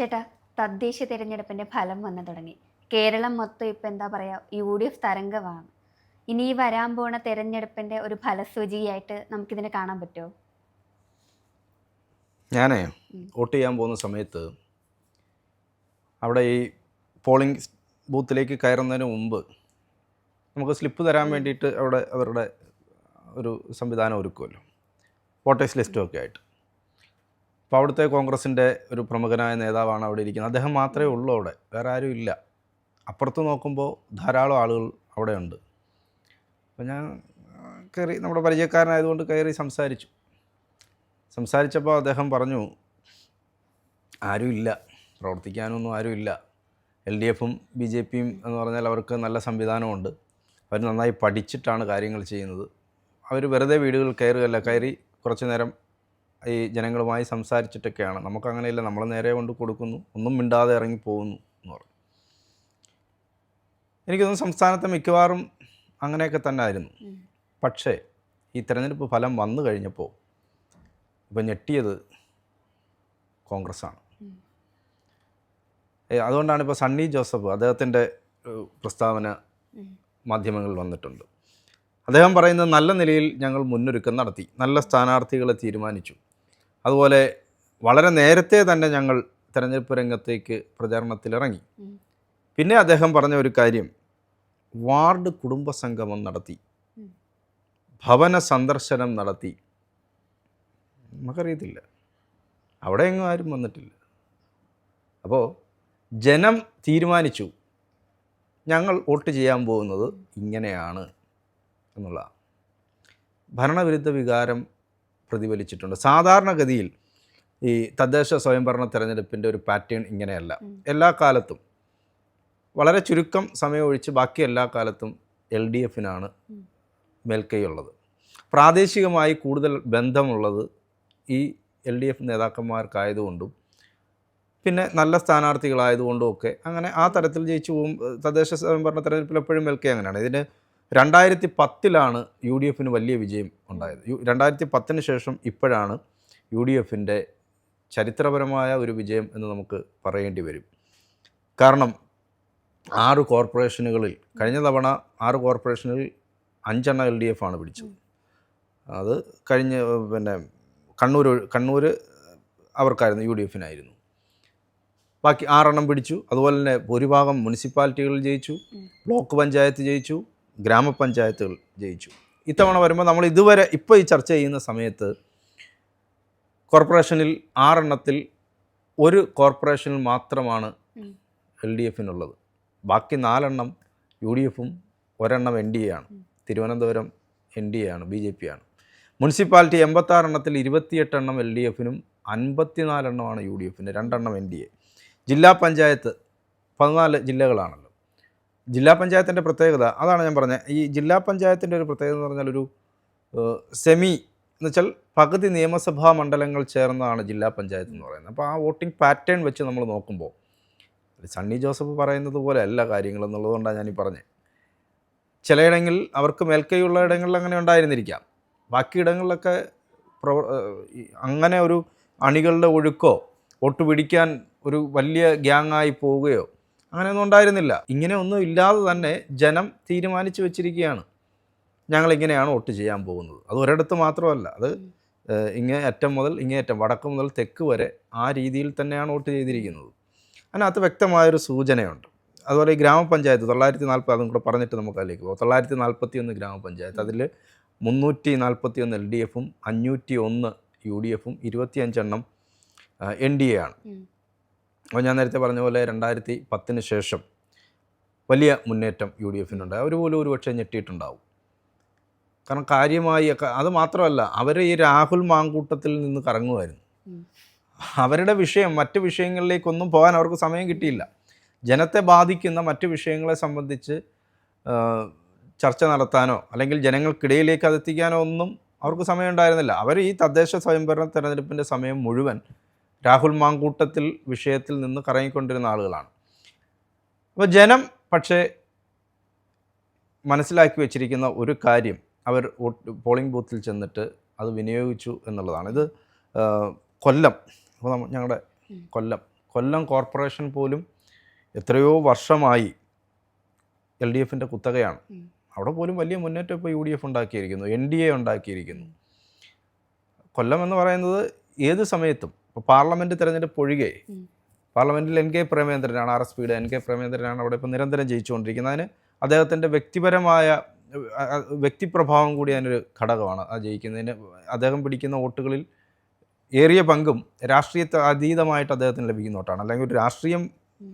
ചേട്ടാ തദ്ദേശ തിരഞ്ഞെടുപ്പിന്റെ ഫലം വന്നു തുടങ്ങി. കേരളം മൊത്തം ഇപ്പം എന്താ പറയാ യു ഡി എഫ് തരംഗമാണ്. ഇനി ഈ വരാൻ പോണ തെരഞ്ഞെടുപ്പിന്റെ ഒരു ഫലസൂചിയായിട്ട് നമുക്കിതിനെ കാണാൻ പറ്റുമോ? ഞാനേ വോട്ട് ചെയ്യാൻ പോകുന്ന സമയത്ത് അവിടെ ഈ പോളിംഗ് ബൂത്തിലേക്ക് കയറുന്നതിന് മുമ്പ് നമുക്ക് സ്ലിപ്പ് തരാൻ വേണ്ടിയിട്ട് അവിടെ അവരുടെ ഒരു സംവിധാനം ഒരുക്കുമല്ലോ. വോട്ടേഴ്സ് ലിസ്റ്റും ഒക്കെ ആയിട്ട്. അപ്പോൾ അവിടുത്തെ കോൺഗ്രസിന്റെ ഒരു പ്രമുഖനായ നേതാവാണ് അവിടെ ഇരിക്കുന്നത്. അദ്ദേഹം മാത്രമേ ഉള്ളൂ അവിടെ വേറെ ആരും ഇല്ല. അപ്പുറത്ത് നോക്കുമ്പോൾ ധാരാളം ആളുകൾ അവിടെയുണ്ട് അപ്പോൾ ഞാൻ കയറി നമ്മുടെ പരിചയക്കാരനായതുകൊണ്ട് കയറി സംസാരിച്ചു. സംസാരിച്ചപ്പോൾ അദ്ദേഹം പറഞ്ഞു ആരുമില്ല പ്രവർത്തിക്കാനൊന്നും ആരുമില്ല എൽ ഡി എഫും ബി ജെ പിയും എന്ന് പറഞ്ഞാൽ അവർക്ക് നല്ല സംവിധാനമുണ്ട്. അവർ നന്നായി പഠിച്ചിട്ടാണ് കാര്യങ്ങൾ ചെയ്യുന്നത്. അവർ വെറുതെ വീടുകളിൽ കയറുകയല്ല കയറി കുറച്ച് നേരം ഈ ജനങ്ങളുമായി സംസാരിച്ചിട്ടൊക്കെയാണ്. നമുക്കങ്ങനെയില്ല നമ്മളെ നേരെ കൊണ്ട് കൊടുക്കുന്നു ഒന്നും മിണ്ടാതെ ഇറങ്ങി പോകുന്നു എന്ന് പറഞ്ഞു. എനിക്ക് തോന്നുന്നു സംസ്ഥാനത്തെ മിക്കവാറും അങ്ങനെയൊക്കെ തന്നെ ആയിരുന്നു. പക്ഷേ ഈ തെരഞ്ഞെടുപ്പ് ഫലം വന്നു കഴിഞ്ഞപ്പോൾ ഇപ്പം ഞെട്ടിയത് കോൺഗ്രസ്സാണ്. അതുകൊണ്ടാണ് ഇപ്പോൾ സണ്ണി ജോസഫ് അദ്ദേഹത്തിന്റെ പ്രസ്താവന മാധ്യമങ്ങളിൽ വന്നിട്ടുണ്ട്. അദ്ദേഹം പറയുന്നത് നല്ല നിലയിൽ ഞങ്ങൾ മുന്നൊരുക്കം നടത്തി നല്ല സ്ഥാനാർത്ഥികളെ തീരുമാനിച്ചു. അതുപോലെ വളരെ നേരത്തെ തന്നെ ഞങ്ങൾ തെരഞ്ഞെടുപ്പ് രംഗത്തേക്ക് പ്രചാരണത്തിലിറങ്ങി. പിന്നെ അദ്ദേഹം പറഞ്ഞ ഒരു കാര്യം വാർഡ് കുടുംബ സംഗമം നടത്തി ഭവന സന്ദർശനം നടത്തി. നമുക്കറിയത്തില്ല. അവിടെ എങ്ങും ആരും വന്നിട്ടില്ല. അപ്പോൾ ജനം തീരുമാനിച്ചു ഞങ്ങൾ വോട്ട് ചെയ്യാൻ പോകുന്നത് ഇങ്ങനെയാണ് എന്നുള്ള ഭരണവിരുദ്ധ വികാരം പ്രതിഫലിച്ചിട്ടുണ്ട്. സാധാരണഗതിയിൽ ഈ തദ്ദേശ സ്വയംഭരണ തെരഞ്ഞെടുപ്പിന്റെ ഒരു പാറ്റേൺ ഇങ്ങനെയല്ല. എല്ലാ കാലത്തും വളരെ ചുരുക്കം സമയം ഒഴിച്ച് ബാക്കി എല്ലാ കാലത്തും എൽ ഡി എഫിനാണ് മേൽക്കൈയുള്ളത്. പ്രാദേശികമായി കൂടുതൽ ബന്ധമുള്ളത് ഈ എൽ ഡി എഫ് നേതാക്കന്മാർക്കായതുകൊണ്ടും പിന്നെ നല്ല സ്ഥാനാർത്ഥികളായതുകൊണ്ടും ഒക്കെ അങ്ങനെ ആ തരത്തിൽ ജയിച്ചു പോകും. തദ്ദേശ സ്വയംഭരണ തെരഞ്ഞെടുപ്പിൽ എപ്പോഴും മേൽക്കൈ അങ്ങനെയാണ്. ഇതിന് രണ്ടായിരത്തി പത്തിലാണ് യു ഡി എഫിന് വലിയ വിജയം ഉണ്ടായത്. യു രണ്ടായിരത്തി പത്തിന് ശേഷം ഇപ്പോഴാണ് യു ഡി എഫിന്റെ ചരിത്രപരമായ ഒരു വിജയം എന്ന് നമുക്ക് പറയേണ്ടി വരും. കാരണം ആറ് കോർപ്പറേഷനുകളിൽ കഴിഞ്ഞ തവണ ആറ് കോർപ്പറേഷനുകളിൽ അഞ്ചെണ്ണം എൽ ഡി എഫ് ആണ് പിടിച്ചത്. അത് കഴിഞ്ഞ പിന്നെ കണ്ണൂർ കണ്ണൂർ അവർക്കായിരുന്നു യു ഡി എഫിനായിരുന്നു ബാക്കി ആറെണ്ണം പിടിച്ചു. അതുപോലെ തന്നെ ഭൂരിഭാഗം മുനിസിപ്പാലിറ്റികളിൽ ജയിച്ചു. ബ്ലോക്ക് പഞ്ചായത്ത് ജയിച്ചു. ഗ്രാമപഞ്ചായത്തുകൾ ജയിച്ചു. ഇത്തവണ വരുമ്പോൾ നമ്മൾ ഇതുവരെ ഇപ്പോൾ ഈ ചർച്ച ചെയ്യുന്ന സമയത്ത് കോർപ്പറേഷനിൽ ആറെണ്ണത്തിൽ ഒരു കോർപ്പറേഷനിൽ മാത്രമാണ്. എൽ ഡി എഫിനുള്ളത്. ബാക്കി നാലെണ്ണം യു ഡി എഫും ഒരെണ്ണം എൻ ഡി എ ആണ്. തിരുവനന്തപുരം എൻ ഡി എ ആണ് ബി ജെ പി ആണ്. മുനിസിപ്പാലിറ്റി എൺപത്താറെണ്ണത്തിൽ ഇരുപത്തിയെട്ടെണ്ണം എൽ ഡി എഫിനും അൻപത്തിനാലെണ്ണമാണ് യു ഡി എഫിന് രണ്ടെണ്ണം എൻ ഡി എ. ജില്ലാ പഞ്ചായത്ത് പതിനാല് ജില്ലകളാണല്ലോ ജില്ലാ പഞ്ചായത്തിന്റെ പ്രത്യേകത അതാണ് ഞാൻ പറഞ്ഞത്. ഈ ജില്ലാ പഞ്ചായത്തിന്റെ ഒരു പ്രത്യേകത എന്ന് പറഞ്ഞാൽ ഒരു സെമി എന്ന് വെച്ചാൽ പകുതി നിയമസഭാ മണ്ഡലങ്ങൾ ചേർന്നതാണ് ജില്ലാ പഞ്ചായത്ത് എന്ന് പറയുന്നത്. അപ്പോൾ ആ വോട്ടിംഗ് പാറ്റേൺ വെച്ച് നമ്മൾ നോക്കുമ്പോൾ സണ്ണി ജോസഫ് പറയുന്നത് പോലെ അല്ല കാര്യങ്ങൾ എന്നുള്ളതുകൊണ്ടാണ് ഞാൻ പറഞ്ഞത്. ചിലയിടങ്ങളിൽ അവർക്ക് മേൽക്കൈയുള്ള ഇടങ്ങളിൽ അങ്ങനെ ഉണ്ടായിരുന്നിരിക്കാം. ബാക്കി ഇടങ്ങളിലൊക്കെ പ്രവ അങ്ങനെ ഒരു അണികളുടെ ഒഴുക്കോ വോട്ട് പിടിക്കാൻ ഒരു വലിയ ഗ്യാങ്ങായി പോവുകയോ അങ്ങനെയൊന്നും ഉണ്ടായിരുന്നില്ല. ഇങ്ങനെ ഒന്നും ഇല്ലാതെ തന്നെ ജനം തീരുമാനിച്ചു വെച്ചിരിക്കുകയാണ്. ഞങ്ങളിങ്ങനെയാണ് വോട്ട് ചെയ്യാൻ പോകുന്നത്. അത് ഒരിടത്ത് മാത്രമല്ല. അത് ഇങ്ങേ അറ്റം മുതൽ ഇങ്ങേ അറ്റം വടക്ക് മുതൽ തെക്ക് വരെ ആ രീതിയിൽ തന്നെയാണ് വോട്ട് ചെയ്തിരിക്കുന്നത്. അതിനകത്ത് വ്യക്തമായൊരു സൂചനയുണ്ട്. അതുപോലെ ഈ ഗ്രാമപഞ്ചായത്ത് തൊള്ളായിരത്തി നാൽപ്പത് അതും കൂടെ പറഞ്ഞിട്ട് നമുക്ക് അതിലേക്ക് പോകാം. തൊള്ളായിരത്തി നാൽപ്പത്തി ഒന്ന് ഗ്രാമപഞ്ചായത്ത് അതിൽ മുന്നൂറ്റി നാൽപ്പത്തി ഒന്ന് എൽ ഡി എഫും അഞ്ഞൂറ്റി ഒന്ന് യു ഡി എഫും ഇരുപത്തിയഞ്ചെണ്ണം എൻ ഡി എ ആണ്. അപ്പോൾ ഞാൻ നേരത്തെ പറഞ്ഞ പോലെ രണ്ടായിരത്തി പത്തിന് ശേഷം വലിയ മുന്നേറ്റം യു ഡി എഫിനുണ്ട് അവർ പോലും ഒരു പക്ഷേ ഞെട്ടിയിട്ടുണ്ടാവും. കാരണം കാര്യമായി അത് മാത്രമല്ല അവർ ഈ രാഹുൽ മാങ്കൂട്ടത്തിൽ നിന്ന് കറങ്ങുമായിരുന്നു. അവരുടെ വിഷയം മറ്റ് വിഷയങ്ങളിലേക്കൊന്നും പോകാൻ അവർക്ക് സമയം കിട്ടിയില്ല. ജനത്തെ ബാധിക്കുന്ന മറ്റ് വിഷയങ്ങളെ സംബന്ധിച്ച് ചർച്ച നടത്താനോ അല്ലെങ്കിൽ ജനങ്ങൾക്കിടയിലേക്ക് അതെത്തിക്കാനോ ഒന്നും അവർക്ക് സമയം ഉണ്ടായിരുന്നില്ല. അവർ ഈ തദ്ദേശ സ്വയംഭരണ തെരഞ്ഞെടുപ്പിന്റെ സമയം മുഴുവൻ രാഹുൽ മാങ്കൂട്ടത്തിൽ വിഷയത്തിൽ നിന്ന് കറങ്ങിക്കൊണ്ടിരുന്ന ആളുകളാണ്. അപ്പോൾ ജനം പക്ഷേ മനസ്സിലാക്കി വെച്ചിരിക്കുന്ന ഒരു കാര്യം അവർ പോളിംഗ് ബൂത്തിൽ ചെന്നിട്ട് അത് വിനിയോഗിച്ചു എന്നുള്ളതാണ്. ഇത് കൊല്ലം അപ്പോൾ നമ്മ- ഞങ്ങളുടെ കൊല്ലം. കൊല്ലം കോർപ്പറേഷൻ പോലും എത്രയോ വർഷമായി എൽ ഡി എഫിന്റെ കുത്തകയാണ്. അവിടെ പോലും വലിയ മുന്നേറ്റം ഇപ്പോൾ യു ഡി എഫ് ഉണ്ടാക്കിയിരിക്കുന്നു എൻ ഡി എ ഉണ്ടാക്കിയിരിക്കുന്നു. കൊല്ലം എന്ന് പറയുന്നത് ഏത് സമയത്തും ഇപ്പോൾ പാർലമെന്റ് തിരഞ്ഞെടുപ്പ് ഒഴികെ. പാർലമെന്റിൽ എൻ കെ പ്രേമേന്ദ്രനാണ് ആർ എസ് പിയുടെ എൻ കെ പ്രേമേന്ദ്രനാണ് അവിടെ ഇപ്പോൾ നിരന്തരം ജയിച്ചുകൊണ്ടിരിക്കുന്നത്. അതിന് അദ്ദേഹത്തിന്റെ വ്യക്തിപരമായ വ്യക്തിപ്രഭാവം കൂടി അതിനൊരു ഘടകമാണ് ആ ജയിക്കുന്നതിന്. അദ്ദേഹം പിടിക്കുന്ന വോട്ടുകളിൽ ഏറിയ പങ്കും രാഷ്ട്രീയത്തെ അതീതമായിട്ട് അദ്ദേഹത്തിന് ലഭിക്കുന്ന വോട്ടാണ്. അല്ലെങ്കിൽ ഒരു രാഷ്ട്രീയം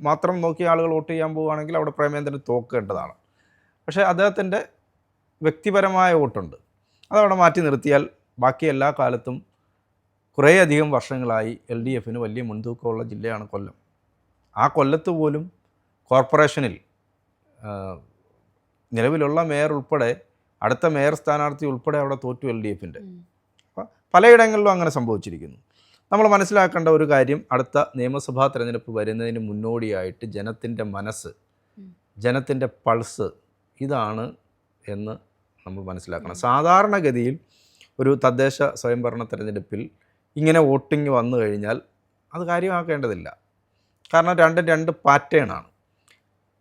മാത്രം നോക്കി ആളുകൾ വോട്ട് ചെയ്യാൻ പോവുകയാണെങ്കിൽ അവിടെ പ്രേമേന്ദ്രൻ തോക്കേണ്ടതാണ്. പക്ഷേ അദ്ദേഹത്തിന്റെ വ്യക്തിപരമായ വോട്ടുണ്ട്. അതവിടെ മാറ്റി നിർത്തിയാൽ ബാക്കി എല്ലാ കാലത്തും കുറേയധികം വർഷങ്ങളായി എൽ ഡി എഫിന് വലിയ മുൻതൂക്കമുള്ള ജില്ലയാണ് കൊല്ലം. ആ കൊല്ലത്ത് പോലും കോർപ്പറേഷനിൽ നിലവിലുള്ള മേയർ ഉൾപ്പെടെ അടുത്ത മേയർ സ്ഥാനാർത്ഥി ഉൾപ്പെടെ അവിടെ തോറ്റു എൽ ഡി എഫിന്റെ. അപ്പം പലയിടങ്ങളിലും അങ്ങനെ സംഭവിച്ചിരിക്കുന്നു. നമ്മൾ മനസ്സിലാക്കേണ്ട ഒരു കാര്യം അടുത്ത നിയമസഭാ തിരഞ്ഞെടുപ്പ് വരുന്നതിന് മുന്നോടിയായിട്ട് ജനത്തിന്റെ മനസ്സ്. ജനത്തിന്റെ പൾസ് ഇതാണ് എന്ന് നമ്മൾ മനസ്സിലാക്കണം. സാധാരണഗതിയിൽ ഒരു തദ്ദേശ സ്വയംഭരണ തെരഞ്ഞെടുപ്പിൽ ഇങ്ങനെ വോട്ടിംഗ് വന്നു കഴിഞ്ഞാൽ അത് കാര്യമാക്കേണ്ടതില്ല. കാരണം രണ്ട് രണ്ട് പാറ്റേണാണ്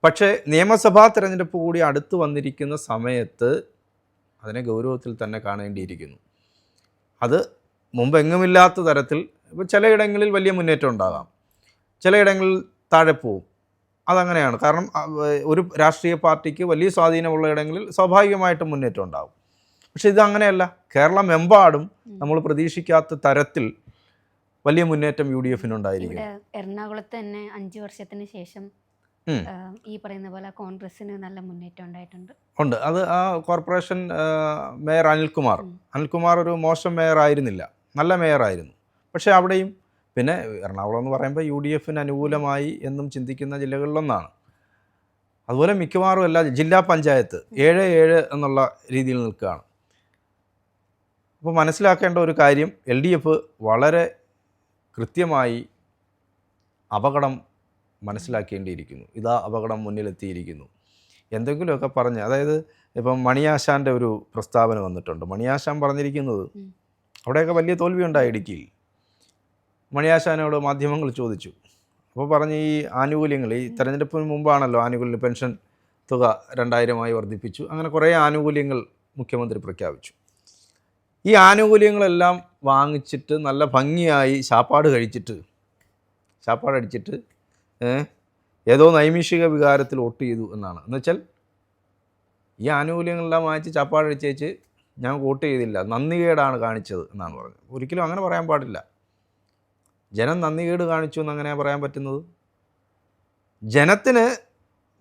പക്ഷേ നിയമസഭാ തിരഞ്ഞെടുപ്പ് കൂടി അടുത്ത് വന്നിരിക്കുന്ന സമയത്ത് അതിനെ ഗൗരവത്തിൽ തന്നെ കാണേണ്ടിയിരിക്കുന്നു. അത് മുമ്പെങ്ങുമില്ലാത്ത തരത്തിൽ ഇപ്പോൾ ചിലയിടങ്ങളിൽ വലിയ മുന്നേറ്റം ഉണ്ടാകാം. ചിലയിടങ്ങളിൽ താഴെ പോവും. അതങ്ങനെയാണ്. കാരണം ഒരു രാഷ്ട്രീയ പാർട്ടിക്ക് വലിയ സ്വാധീനമുള്ള ഇടങ്ങളിൽ സ്വാഭാവികമായിട്ടും മുന്നേറ്റം ഉണ്ടാകും. പക്ഷേ ഇത് അങ്ങനെയല്ല. കേരളമെമ്പാടും നമ്മൾ പ്രതീക്ഷിക്കാത്ത തരത്തിൽ വലിയ മുന്നേറ്റം യു ഡി എഫിനുണ്ടായിരിക്കും ഉണ്ടായിരിക്കും എറണാകുളത്ത് തന്നെ അഞ്ച് വർഷത്തിന് ശേഷം ഈ പറയുന്ന പോലെ കോൺഗ്രസിന് നല്ല മുന്നേറ്റം ഉണ്ടായിട്ടുണ്ട്. ഉണ്ട്. അത് ആ കോർപ്പറേഷൻ മേയർ അനിൽകുമാർ. അനിൽകുമാർ ഒരു മോശം മേയർ ആയിരുന്നില്ല. നല്ല മേയർ ആയിരുന്നു. പക്ഷേ അവിടെയും പിന്നെ എറണാകുളം എന്ന് പറയുമ്പോൾ യു ഡി എഫിന് അനുകൂലമായി എന്നും ചിന്തിക്കുന്ന ജില്ലകളിലൊന്നാണ്. അതുപോലെ മിക്കവാറും എല്ലാ ജില്ലാ പഞ്ചായത്ത് ഏഴ് ഏഴ് എന്നുള്ള രീതിയിൽ നിൽക്കുകയാണ്. അപ്പോൾ മനസ്സിലാക്കേണ്ട ഒരു കാര്യം എൽ ഡി എഫ് വളരെ കൃത്യമായി അപകടം മനസ്സിലാക്കേണ്ടിയിരിക്കുന്നു. ഇതാ അപകടം മുന്നിലെത്തിയിരിക്കുന്നു. എന്തെങ്കിലുമൊക്കെ പറഞ്ഞ് അതായത് ഇപ്പം മണിയാശാന്റെ ഒരു പ്രസ്താവന വന്നിട്ടുണ്ട്. മണിയാശാൻ പറഞ്ഞിരിക്കുന്നത് അവിടെയൊക്കെ വലിയ തോൽവിയുണ്ടായി ഇടുക്കിയിൽ. മണിയാശാനോട് മാധ്യമങ്ങൾ ചോദിച്ചു. അപ്പോൾ പറഞ്ഞ് ഈ ആനുകൂല്യങ്ങൾ ഈ തെരഞ്ഞെടുപ്പിന് മുമ്പാണല്ലോ ആനുകൂല്യ പെൻഷൻ തുക രണ്ടായിരമായി വർദ്ധിപ്പിച്ചു. അങ്ങനെ കുറേ ആനുകൂല്യങ്ങൾ മുഖ്യമന്ത്രി പ്രഖ്യാപിച്ചു. ഈ ആനുകൂല്യങ്ങളെല്ലാം വാങ്ങിച്ചിട്ട് നല്ല ഭംഗിയായി ശാപ്പാട് കഴിച്ചിട്ട് ശാപ്പാടടിച്ചിട്ട് അടിച്ചിട്ട് ഏതോ നൈമിഷിക വികാരത്തിൽ വോട്ട് ചെയ്തു എന്നാണ്. എന്നുവെച്ചാൽ ഈ ആനുകൂല്യങ്ങളെല്ലാം വാങ്ങിച്ച് ചാപ്പാടടിച്ചേച്ച് ഞാൻ വോട്ട് ചെയ്തില്ല നന്ദികേടാണ് കാണിച്ചത് എന്നാണ് പറഞ്ഞത്. ഒരിക്കലും അങ്ങനെ പറയാൻ പാടില്ല. ജനം നന്ദികേട് കാണിച്ചു എന്ന് അങ്ങനെ പറയാൻ പറ്റുന്നത്? ജനത്തിന്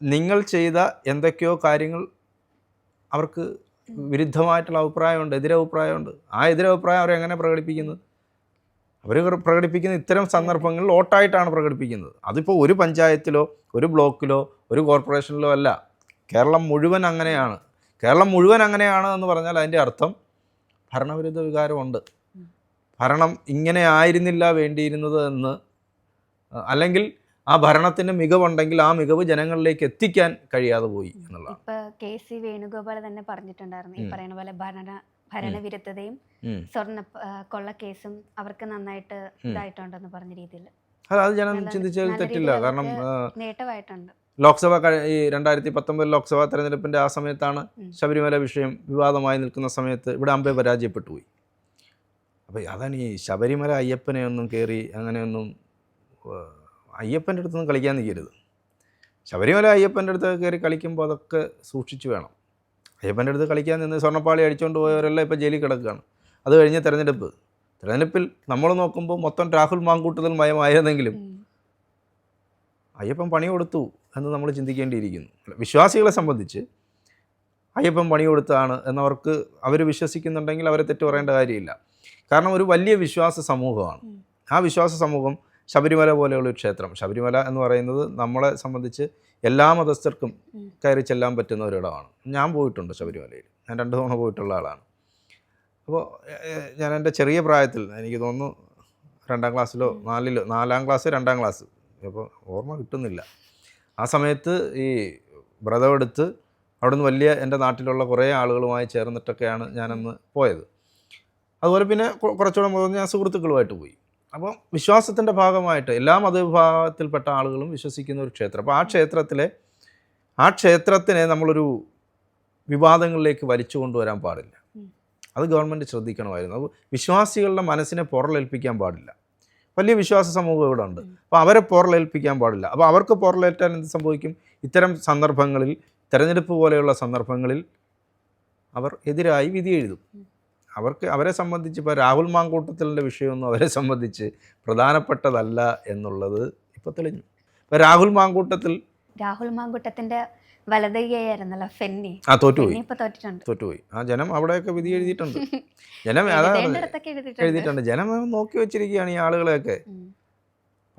നിങ്ങൾ ചെയ്ത എന്തൊക്കെയോ കാര്യങ്ങൾ അവർക്ക് വിരുദ്ധമായിട്ടുള്ള അഭിപ്രായമുണ്ട് എതിരഭിപ്രായമുണ്ട്. ആ എതിരഭിപ്രായം അവരെങ്ങനെ പ്രകടിപ്പിക്കുന്നത്? അവർ പ്രകടിപ്പിക്കുന്ന ഇത്തരം സന്ദർഭങ്ങളിൽ ഓട്ടായിട്ടാണ് പ്രകടിപ്പിക്കുന്നത്. അതിപ്പോൾ ഒരു പഞ്ചായത്തിലോ ഒരു ബ്ലോക്കിലോ ഒരു കോർപ്പറേഷനിലോ അല്ല. കേരളം മുഴുവൻ അങ്ങനെയാണ്. കേരളം മുഴുവൻ അങ്ങനെയാണ് എന്ന് പറഞ്ഞാൽ അതിന്റെ അർത്ഥം ഭരണവിരുദ്ധ വികാരമുണ്ട്. ഭരണം ഇങ്ങനെ ആയിരുന്നില്ല വേണ്ടിയിരുന്നത് എന്ന് അല്ലെങ്കിൽ ആ ഭരണത്തിന് മികവുണ്ടെങ്കിൽ ആ മികവ് ജനങ്ങളിലേക്ക് എത്തിക്കാൻ കഴിയാതെ പോയി എന്നുള്ളതാണ്. ഇപ്പൊ കെ സി വേണുഗോപാൽ തന്നെ പറഞ്ഞിട്ടുണ്ടായിരുന്നു. ഈ പറയുന്ന പോലെ ഭരണ ഭരണവിരുദ്ധതയും സ്വർണ കൊള്ള കൊള്ളക്കേസും അവർക്ക് നന്നായിട്ട്. ഇതായിട്ടുണ്ടെന്ന് പറഞ്ഞ രീതിയിൽ. അത് അത് ജനം ചിന്തിച്ചതിൽ തെറ്റില്ല. കാരണം നേട്ടമായിട്ടുണ്ട്. ലോക്സഭ ഈ രണ്ടായിരത്തി പത്തൊമ്പത് ലോക്സഭാ തെരഞ്ഞെടുപ്പിന്റെ ആ സമയത്താണ് ശബരിമല വിഷയം വിവാദമായി നിൽക്കുന്ന സമയത്ത് ഇവിടെ അമ്പെ പരാജയപ്പെട്ടു പോയി. അപ്പോൾ അതാണ് ഈ ശബരിമല അയ്യപ്പനെ ഒന്നും കയറി അങ്ങനെയൊന്നും അയ്യപ്പന്റെ അടുത്തൊന്നും കളിക്കാൻ നിൽക്കരുത്. ശബരിമല അയ്യപ്പന്റെ അടുത്ത് കയറി കളിക്കുമ്പോൾ അതൊക്കെ സൂക്ഷിച്ചു വേണം. അയ്യപ്പന്റെ അടുത്ത് കളിക്കാൻ നിന്ന് സ്വർണപ്പാളി അടിച്ചുകൊണ്ട് പോയവരെല്ലാം ഇപ്പോൾ ജയിലിൽ കിടക്കുകയാണ്. അത് കഴിഞ്ഞ തിരഞ്ഞെടുപ്പ്. തിരഞ്ഞെടുപ്പിൽ നമ്മൾ നോക്കുമ്പോൾ മൊത്തം രാഹുൽ മാങ്കൂട്ടുതൽ മയമായിരുന്നെങ്കിലും. അയ്യപ്പൻ പണി കൊടുത്തു എന്ന് നമ്മൾ ചിന്തിക്കേണ്ടിയിരിക്കുന്നു. വിശ്വാസികളെ സംബന്ധിച്ച് അയ്യപ്പൻ പണി കൊടുത്താണ് എന്നവർക്ക് അവർ വിശ്വസിക്കുന്നുണ്ടെങ്കിൽ അവരെ തെറ്റ് പറയേണ്ട കാര്യമില്ല. കാരണം ഒരു വലിയ വിശ്വാസ സമൂഹമാണ്. ആ വിശ്വാസ സമൂഹം ശബരിമല പോലെയുള്ള ഒരു ക്ഷേത്രം. ശബരിമല എന്ന് പറയുന്നത് നമ്മളെ സംബന്ധിച്ച് എല്ലാ മതസ്ഥർക്കും കയറി ചെല്ലാൻ പറ്റുന്ന ഒരിടമാണ്. ഞാൻ പോയിട്ടുണ്ട് ശബരിമലയിൽ. ഞാൻ രണ്ട് തവണ പോയിട്ടുള്ള ആളാണ്. അപ്പോൾ ഞാൻ എന്റെ ചെറിയ പ്രായത്തിൽ എനിക്ക് തോന്നുന്നു രണ്ടാം ക്ലാസ്സിലോ നാലിലോ നാലാം ക്ലാസ് രണ്ടാം ക്ലാസ്. അപ്പോൾ ഓർമ്മ കിട്ടുന്നില്ല. ആ സമയത്ത് ഈ വ്രതമെടുത്ത് അവിടുന്ന് വലിയ എന്റെ നാട്ടിലുള്ള കുറേ ആളുകളുമായി ചേർന്നിട്ടൊക്കെയാണ് ഞാനന്ന് പോയത്. അതുപോലെ പിന്നെ കുറച്ചുകൂടെ മുതൽ ഞാൻ സുഹൃത്തുക്കളുമായിട്ട് പോയി. അപ്പം വിശ്വാസത്തിന്റെ ഭാഗമായിട്ട് എല്ലാ മതവിഭാഗത്തിൽപ്പെട്ട ആളുകളും വിശ്വസിക്കുന്ന ഒരു ക്ഷേത്രം. അപ്പോൾ ആ ക്ഷേത്രത്തിലെ ആ ക്ഷേത്രത്തിനെ നമ്മളൊരു വിവാദങ്ങളിലേക്ക് വലിച്ചു കൊണ്ടുവരാൻ പാടില്ല. അത് ഗവൺമെന്റ് ശ്രദ്ധിക്കണമായിരുന്നു. അപ്പോൾ വിശ്വാസികളുടെ മനസ്സിനെ പുറലേൽപ്പിക്കാൻ പാടില്ല. വലിയ വിശ്വാസ സമൂഹം ഇവിടെ ഉണ്ട്. അപ്പോൾ അവരെ പുറലേൽപ്പിക്കാൻ പാടില്ല. അപ്പോൾ അവർക്ക് പുറലേറ്റാൻ എന്ത് സംഭവിക്കും? ഇത്തരം സന്ദർഭങ്ങളിൽ തിരഞ്ഞെടുപ്പ് പോലെയുള്ള സന്ദർഭങ്ങളിൽ അവർ എതിരായി വിധി എഴുതും. അവർക്ക് അവരെ സംബന്ധിച്ച് ഇപ്പോൾ രാഹുൽ മാങ്കൂട്ടത്തിലിന്റെ വിഷയമൊന്നും അവരെ സംബന്ധിച്ച് പ്രധാനപ്പെട്ടതല്ല എന്നുള്ളത് ഇപ്പോൾ തെളിഞ്ഞു. ഇപ്പോൾ രാഹുൽ മാങ്കൂട്ടത്തിൽ രാഹുൽ മാങ്കൂട്ടത്തിന്റെ വലതുകയായിരുന്നല്ലോ ഫെന്നി. ആ തോറ്റുപോയി. തോറ്റുപോയി. ആ ജനം അവിടെയൊക്കെ വിധി എഴുതിയിട്ടുണ്ട്. ജനം എഴുതിയിട്ടുണ്ട്. ജനം നോക്കി വെച്ചിരിക്കുകയാണ് ഈ ആളുകളെയൊക്കെ.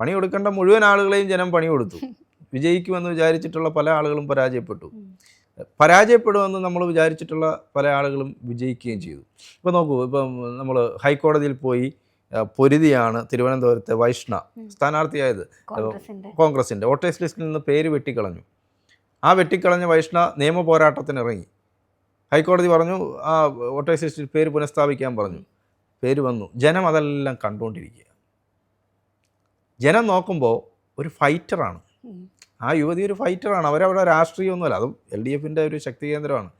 പണിയെടുക്കേണ്ട പണി കൊടുക്കേണ്ട മുഴുവൻ ആളുകളെയും ജനം പണി കൊടുത്തു. വിജയിക്കുമെന്ന് വിചാരിച്ചിട്ടുള്ള പല ആളുകളും പരാജയപ്പെട്ടു. പരാജയപ്പെടുമെന്ന് നമ്മൾ വിചാരിച്ചിട്ടുള്ള പല ആളുകളും വിജയിക്കുകയും ചെയ്തു. ഇപ്പോൾ നോക്കൂ ഇപ്പം നമ്മൾ ഹൈക്കോടതിയിൽ പോയി പൊരുതിയാണ് തിരുവനന്തപുരത്തെ വൈഷ്ണ. സ്ഥാനാർത്ഥിയായത്. കോൺഗ്രസിന്റെ വോട്ടേഴ്സ് ലിസ്റ്റിൽ നിന്ന് പേര് വെട്ടിക്കളഞ്ഞു. ആ വെട്ടിക്കളഞ്ഞ വൈഷ്ണ നിയമ പോരാട്ടത്തിന് ഇറങ്ങി. ഹൈക്കോടതി പറഞ്ഞു ആ വോട്ടേഴ്സ് ലിസ്റ്റിൽ പേര് പുനഃസ്ഥാപിക്കാൻ പറഞ്ഞു. പേര് വന്നു. ജനം അതെല്ലാം കണ്ടുകൊണ്ടിരിക്കുക ജനം നോക്കുമ്പോൾ ഒരു ഫൈറ്ററാണ്. ആ യുവതി ഒരു ഫൈറ്ററാണ് അവരവിടെ രാഷ്ട്രീയമൊന്നുമല്ല. അതും എൽ ഡി എഫിന്റെ ഒരു ശക്തി കേന്ദ്രമാണ്.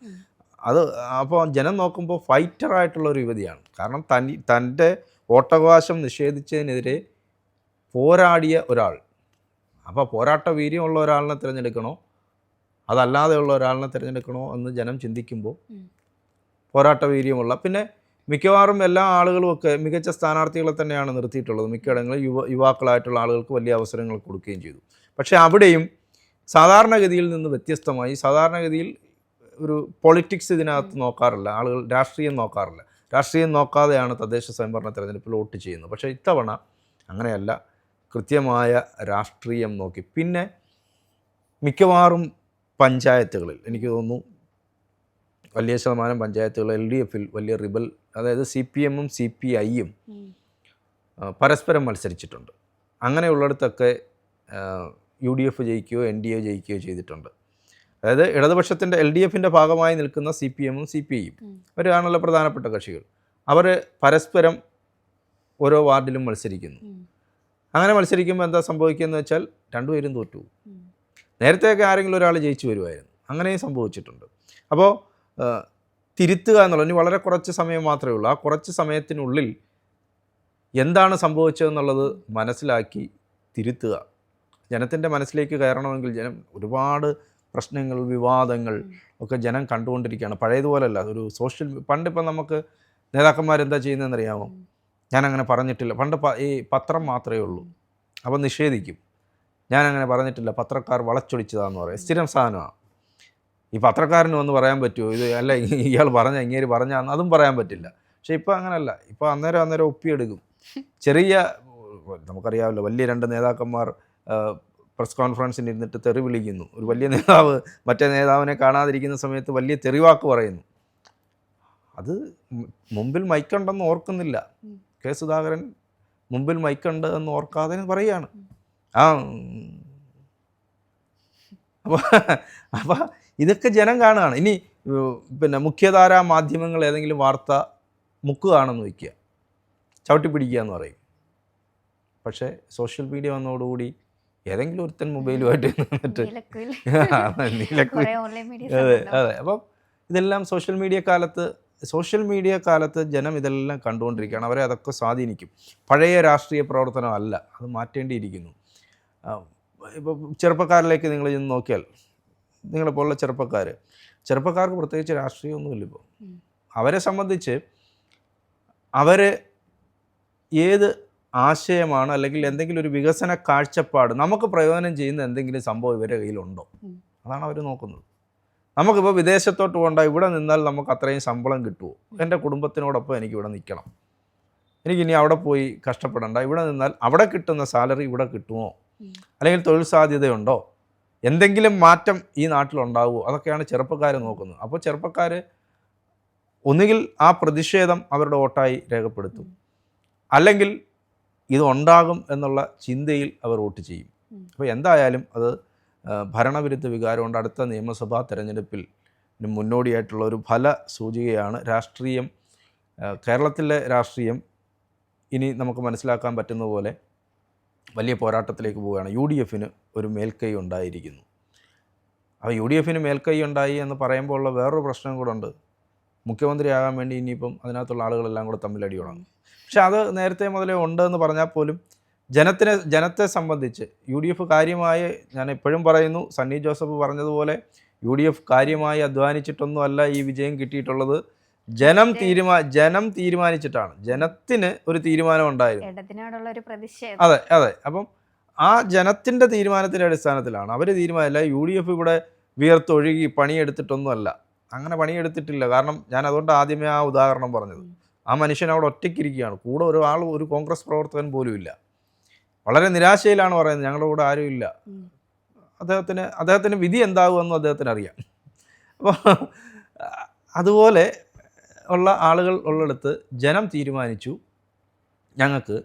അത് അപ്പോൾ ജനം നോക്കുമ്പോൾ ഫൈറ്ററായിട്ടുള്ള ഒരു യുവതിയാണ്. കാരണം തനി തന്റെ വോട്ടവകാശം നിഷേധിച്ചതിനെതിരെ പോരാടിയ ഒരാൾ. അപ്പോൾ പോരാട്ട വീര്യമുള്ള ഒരാളിനെ തിരഞ്ഞെടുക്കണോ? അതല്ലാതെയുള്ള ഒരാളിനെ തിരഞ്ഞെടുക്കണോ എന്ന് ജനം ചിന്തിക്കുമ്പോൾ. പോരാട്ട വീര്യമുള്ള പിന്നെ മിക്കവാറും എല്ലാ ആളുകളും ഒക്കെ മികച്ച സ്ഥാനാർത്ഥികളെ തന്നെയാണ് നിർത്തിയിട്ടുള്ളത്. മിക്കയിടങ്ങളിൽ യുവ യുവാക്കളായിട്ടുള്ള ആളുകൾക്ക് വലിയ അവസരങ്ങൾ കൊടുക്കുകയും ചെയ്തു. പക്ഷേ അവിടെയും സാധാരണഗതിയിൽ നിന്ന് വ്യത്യസ്തമായി സാധാരണഗതിയിൽ ഒരു പൊളിറ്റിക്സ് ഇതിനകത്ത് നോക്കാറില്ല ആളുകൾ രാഷ്ട്രീയം നോക്കാറില്ല. രാഷ്ട്രീയം നോക്കാതെയാണ് തദ്ദേശ സ്വയംഭരണ തെരഞ്ഞെടുപ്പിൽ വോട്ട് ചെയ്യുന്നത്. പക്ഷേ ഇത്തവണ അങ്ങനെയല്ല കൃത്യമായ രാഷ്ട്രീയം നോക്കി. പിന്നെ മിക്കവാറും പഞ്ചായത്തുകളിൽ എനിക്ക് തോന്നുന്നു വലിയ ശതമാനം പഞ്ചായത്തുകൾ എൽ ഡി എഫിൽ വലിയ റിബൽ അതായത് സി പി എമ്മും സി പി ഐയും പരസ്പരം മത്സരിച്ചിട്ടുണ്ട്. അങ്ങനെയുള്ളിടത്തൊക്കെ യു ഡി എഫ് ജയിക്കുകയോ എൻ ഡി എ ജയിക്കുകയോ ചെയ്തിട്ടുണ്ട്. അതായത് ഇടതുപക്ഷത്തിന്റെ എൽ ഡി എഫിന്റെ ഭാഗമായി നിൽക്കുന്ന സി പി എമ്മും സി പി ഐയും അവരാണല്ലോ പ്രധാനപ്പെട്ട കക്ഷികൾ. അവർ പരസ്പരം ഓരോ വാർഡിലും മത്സരിക്കുന്നു. അങ്ങനെ മത്സരിക്കുമ്പോൾ എന്താ സംഭവിക്കുകയെന്ന് വെച്ചാൽ രണ്ടുപേരും തോറ്റു. നേരത്തെയൊക്കെ ആരെങ്കിലും ഒരാൾ ജയിച്ചു വരുമായിരുന്നു. അങ്ങനെയും സംഭവിച്ചിട്ടുണ്ട്. അപ്പോൾ തിരുത്തുക എന്നുള്ളത് ഇനി വളരെ കുറച്ച് സമയം മാത്രമേ ഉള്ളൂ. ആ കുറച്ച് സമയത്തിനുള്ളിൽ എന്താണ് സംഭവിച്ചതെന്നുള്ളത് മനസ്സിലാക്കി തിരുത്തുക. ജനത്തിന്റെ മനസ്സിലേക്ക് കയറണമെങ്കിൽ ജനം ഒരുപാട് പ്രശ്നങ്ങൾ വിവാദങ്ങൾ ഒക്കെ ജനം കണ്ടുകൊണ്ടിരിക്കുകയാണ്. പഴയതുപോലല്ല. ഒരു സോഷ്യൽ പണ്ടിപ്പം നമുക്ക് നേതാക്കന്മാരെന്താ ചെയ്യുന്നതെന്ന് അറിയാമോ ഞാനങ്ങനെ പറഞ്ഞിട്ടില്ല. പണ്ട് ഈ പത്രം മാത്രമേ ഉള്ളൂ. അപ്പം നിഷേധിക്കും. ഞാനങ്ങനെ പറഞ്ഞിട്ടില്ല. പത്രക്കാർ വളച്ചൊടിച്ചതാന്ന് പറയും. സ്ഥിരം സാധനമാണ് ഈ പത്രക്കാരന് ഒന്ന് പറയാൻ പറ്റുമോ? ഇത് അല്ല ഇയാൾ പറഞ്ഞ ഇങ്ങേര് പറഞ്ഞാന്ന് അതും പറയാൻ പറ്റില്ല. പക്ഷെ ഇപ്പോൾ അങ്ങനല്ല. ഇപ്പോൾ അന്നേരം അന്നേരം ഒപ്പിയെടുക്കും. ചെറിയ നമുക്കറിയാമല്ലോ വലിയ രണ്ട് നേതാക്കന്മാർ പ്രസ് കോൺഫറൻസിന് ഇരുന്നിട്ട് തെറി വിളിക്കുന്നു ഒരു വലിയ നേതാവ് മറ്റേ നേതാവിനെ കാണാതിരിക്കുന്ന സമയത്ത് വലിയ തെറിവാക്ക് പറയുന്നു. അത് മുമ്പിൽ മൈക്കുണ്ടെന്ന് ഓർക്കുന്നില്ല. കെ സുധാകരൻ മുമ്പിൽ മൈക്കുണ്ട് എന്ന് ഓർക്കാതെ പറയുകയാണ് ആ അപ്പോൾ അപ്പോൾ ഇതൊക്കെ ജനം കാണുകയാണ്. ഇനി പിന്നെ മുഖ്യധാരാ മാധ്യമങ്ങൾ ഏതെങ്കിലും വാർത്ത മുക്കുകയാണെന്ന് വയ്ക്കുക. ചവിട്ടിപ്പിടിക്കുക എന്ന് പറയും. പക്ഷേ സോഷ്യൽ മീഡിയ വന്നതോടുകൂടി ഏതെങ്കിലും ഒരുത്തൻ മൊബൈലുമായിട്ട് നിന്നിട്ട് അതെ അതെ അപ്പം ഇതെല്ലാം സോഷ്യൽ മീഡിയ കാലത്ത് സോഷ്യൽ മീഡിയ കാലത്ത് ജനം ഇതെല്ലാം കണ്ടുകൊണ്ടിരിക്കുകയാണ്. അവരെ അതൊക്കെ സ്വാധീനിക്കും. പഴയ രാഷ്ട്രീയ പ്രവർത്തനം അല്ല അത് മാറ്റേണ്ടിയിരിക്കുന്നു. ഇപ്പോൾ ചെറുപ്പക്കാരിലേക്ക് നിങ്ങൾ ചെന്ന് നോക്കിയാൽ നിങ്ങളെപ്പോലുള്ള ചെറുപ്പക്കാർ ചെറുപ്പക്കാർക്ക് പ്രത്യേകിച്ച് രാഷ്ട്രീയമൊന്നുമില്ല ഇപ്പോൾ. അവരെ സംബന്ധിച്ച് അവർ ഏത് ആശയമാണ് അല്ലെങ്കിൽ എന്തെങ്കിലും ഒരു വികസന കാഴ്ചപ്പാട് നമുക്ക് പ്രയോജനം ചെയ്യുന്ന എന്തെങ്കിലും സംഭവം ഇവരുടെ കയ്യിലുണ്ടോ? അതാണ് അവർ നോക്കുന്നത്. നമുക്കിപ്പോൾ വിദേശത്തോട്ട് പോകണ്ട ഇവിടെ നിന്നാൽ നമുക്ക് അത്രയും ശമ്പളം കിട്ടുമോ എന്റെ കുടുംബത്തിനോടൊപ്പം എനിക്ക് ഇവിടെ നിൽക്കണം. എനിക്കിനി അവിടെ പോയി കഷ്ടപ്പെടണ്ട. ഇവിടെ നിന്നാൽ അവിടെ കിട്ടുന്ന സാലറി ഇവിടെ കിട്ടുമോ? അല്ലെങ്കിൽ തൊഴിൽ സാധ്യതയുണ്ടോ? എന്തെങ്കിലും മാറ്റം ഈ നാട്ടിലുണ്ടാവുമോ? അതൊക്കെയാണ് ചെറുപ്പക്കാർ നോക്കുന്നത്. അപ്പോൾ ചെറുപ്പക്കാർ ഒന്നുകിൽ ആ പ്രതിഷേധം അവരുടെ വോട്ടായി രേഖപ്പെടുത്തും. അല്ലെങ്കിൽ ഇത് ഉണ്ടാകും എന്നുള്ള ചിന്തയിൽ അവർ വോട്ട് ചെയ്യും. അപ്പോൾ എന്തായാലും അത് ഭരണവിരുദ്ധ ഭരണവിരുദ്ധ വികാരമുണ്ട് അടുത്ത നിയമസഭാ തെരഞ്ഞെടുപ്പിൽ മുന്നോടിയായിട്ടുള്ള ഒരു ഫല സൂചികയാണ് രാഷ്ട്രീയം. കേരളത്തിലെ രാഷ്ട്രീയം ഇനി നമുക്ക് മനസ്സിലാക്കാൻ പറ്റുന്ന പോലെ വലിയ പോരാട്ടത്തിലേക്ക് പോവുകയാണ്. യു ഡി എഫിന് ഒരു മേൽക്കൈ ഉണ്ടായിരിക്കുന്നു. അപ്പോൾ യു ഡി എഫിന് മേൽക്കൈ ഉണ്ടായി എന്ന് പറയുമ്പോൾ ഉള്ള വേറൊരു പ്രശ്നം കൂടെ ഉണ്ട്. മുഖ്യമന്ത്രിയാകാൻ വേണ്ടി ഇനിയിപ്പം അതിനകത്തുള്ള ആളുകളെല്ലാം കൂടെ തമ്മിലടി തുടങ്ങും. പക്ഷെ അത് നേരത്തെ മുതലേ ഉണ്ട് എന്ന് പറഞ്ഞാൽ പോലും ജനത്തിനെ ജനത്തെ സംബന്ധിച്ച് യു ഡി എഫ് കാര്യമായി ഞാൻ എപ്പോഴും പറയുന്നു സണ്ണി ജോസഫ് പറഞ്ഞതുപോലെ യു ഡി എഫ് കാര്യമായി അധ്വാനിച്ചിട്ടൊന്നുമല്ല ഈ വിജയം കിട്ടിയിട്ടുള്ളത്. ജനം തീരുമാ ജനം തീരുമാനിച്ചിട്ടാണ്. ജനത്തിന് ഒരു തീരുമാനം ഉണ്ടായിരുന്നു. അതെ അതെ. അപ്പം ആ ജനത്തിന്റെ തീരുമാനത്തിന്റെ അടിസ്ഥാനത്തിലാണ്. അവർ തീരുമാനമില്ല. യു ഡി എഫ് ഇവിടെ വിയർത്തൊഴുകി പണിയെടുത്തിട്ടൊന്നുമല്ല. അങ്ങനെ പണിയെടുത്തിട്ടില്ല. കാരണം ഞാൻ അതുകൊണ്ട് ആദ്യമേ ആ ഉദാഹരണം പറഞ്ഞത്. ആ മനുഷ്യൻ അവിടെ ഒറ്റയ്ക്കിരിക്കുകയാണ്. കൂടെ ഒരാൾ ഒരു കോൺഗ്രസ് പ്രവർത്തകൻ പോലും ഇല്ല. വളരെ നിരാശയിലാണ് പറയുന്നത്. ഞങ്ങളുടെ കൂടെ ആരും ഇല്ല. അദ്ദേഹത്തിന് അദ്ദേഹത്തിന് വിധി എന്താകുമെന്ന് അദ്ദേഹത്തിന് അറിയാം. അപ്പോൾ അതുപോലെ ഉള്ള ആളുകൾ ഉള്ളിടത്ത് ജനം തീരുമാനിച്ചു ഞങ്ങൾക്ക്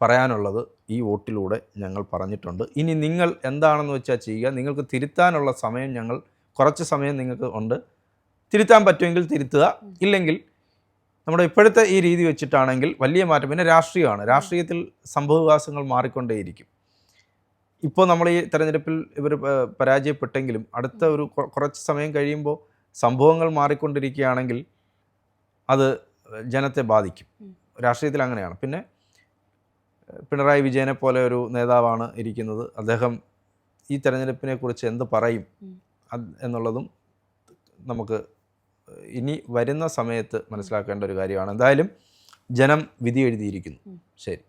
പറയാനുള്ളത് ഈ വോട്ടിലൂടെ ഞങ്ങൾ പറഞ്ഞിട്ടുണ്ട്. ഇനി നിങ്ങൾ എന്താണെന്ന് വെച്ചാൽ ചെയ്യുക. നിങ്ങൾക്ക് തിരുത്താനുള്ള സമയം ഞങ്ങൾ കുറച്ച് സമയം നിങ്ങൾക്ക് ഉണ്ട്. തിരുത്താൻ പറ്റുമെങ്കിൽ തിരുത്തുക. ഇല്ലെങ്കിൽ നമ്മുടെ ഇപ്പോഴത്തെ ഈ രീതി വെച്ചിട്ടാണെങ്കിൽ വലിയ മാറ്റം പിന്നെ രാഷ്ട്രീയമാണ്. രാഷ്ട്രീയത്തിൽ സംഭവവികാസങ്ങൾ മാറിക്കൊണ്ടേയിരിക്കും. ഇപ്പോൾ നമ്മൾ ഈ തെരഞ്ഞെടുപ്പിൽ ഇവർ പരാജയപ്പെട്ടെങ്കിലും അടുത്ത ഒരു കുറച്ച് സമയം കഴിയുമ്പോൾ സംഭവങ്ങൾ മാറിക്കൊണ്ടിരിക്കുകയാണെങ്കിൽ അത് ജനത്തെ ബാധിക്കും. രാഷ്ട്രീയത്തിൽ അങ്ങനെയാണ്. പിന്നെ പിണറായി വിജയനെ പോലെ ഒരു നേതാവാണ് ഇരിക്കുന്നത്. അദ്ദേഹം ഈ തെരഞ്ഞെടുപ്പിനെ കുറിച്ച് എന്ത് പറയും? എന്നുള്ളതും നമുക്ക് ഇനി വരുന്ന സമയത്ത് മനസ്സിലാക്കേണ്ട ഒരു കാര്യമാണ്. എന്തായാലും ജനം വിധി എഴുതിയിരിക്കുന്നു. ശരി.